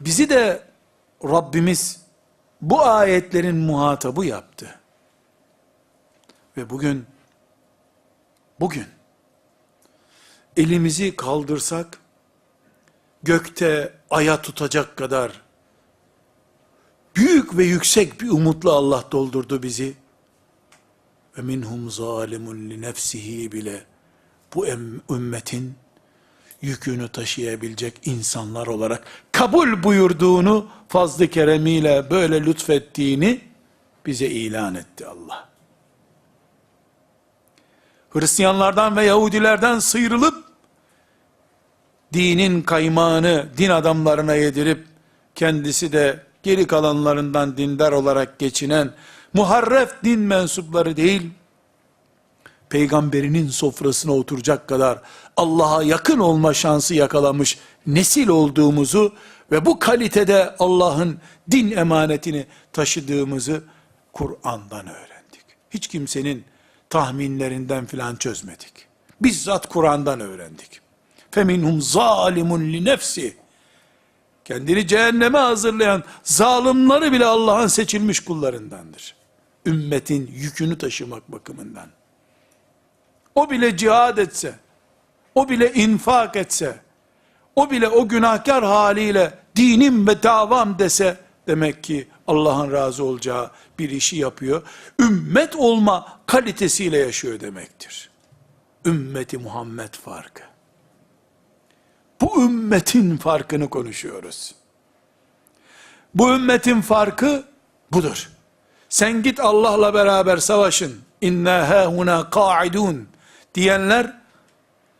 Bizi de Rabbimiz bu ayetlerin muhatabı yaptı. Ve bugün bugün elimizi kaldırsak gökte aya tutacak kadar büyük ve yüksek bir umutla Allah doldurdu bizi. Ve minhum zalimun li nefsihi bile bu ümmetin yükünü taşıyabilecek insanlar olarak kabul buyurduğunu fazlı keremiyle böyle lütfettiğini bize ilan etti Allah. Hristiyanlardan ve Yahudilerden sıyrılıp dinin kaymağını din adamlarına yedirip kendisi de geri kalanlarından dindar olarak geçinen muharref din mensupları değil, peygamberinin sofrasına oturacak kadar Allah'a yakın olma şansı yakalamış nesil olduğumuzu ve bu kalitede Allah'ın din emanetini taşıdığımızı Kur'an'dan öğrendik. Hiç kimsenin tahminlerinden filan çözmedik. Bizzat Kur'an'dan öğrendik. Feminhum zalimun li nefsi. Kendini cehenneme hazırlayan zalimleri bile Allah'ın seçilmiş kullarındandır. Ümmetin yükünü taşımak bakımından. O bile cihad etse, o bile infak etse, o bile o günahkar haliyle dinim ve davam dese, demek ki Allah'ın razı olacağı bir işi yapıyor. Ümmet olma kalitesiyle yaşıyor demektir. Ümmeti Muhammed farkı. Bu ümmetin farkını konuşuyoruz. Bu ümmetin farkı budur. Sen git Allah'la beraber savaşın. İnna hahuna qaidun diyenler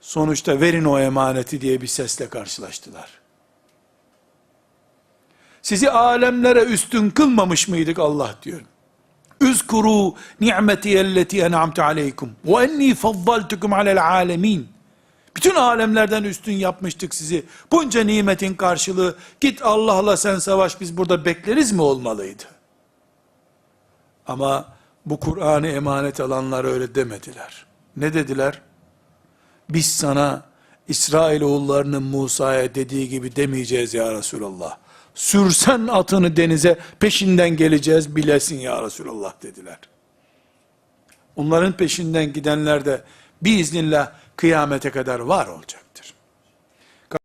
sonuçta verin o emaneti diye bir sesle karşılaştılar. Sizi alemlere üstün kılmamış mıydık Allah diyor. Üzkuru ni'meti elleti en'amte aleykum ve enni faddaltukum alel alemin. Bütün alemlerden üstün yapmıştık sizi. Bunca nimetin karşılığı git Allah'la sen savaş biz burada bekleriz mi olmalıydı? Ama bu Kur'an'ı emanet alanlar öyle demediler. Ne dediler? Biz sana İsrailoğullarının Musa'ya dediği gibi demeyeceğiz ya Resulallah. Sürsen atını denize peşinden geleceğiz bilesin ya Resulallah dediler. Onların peşinden gidenler de biiznillah kıyamete kadar var olacaktır.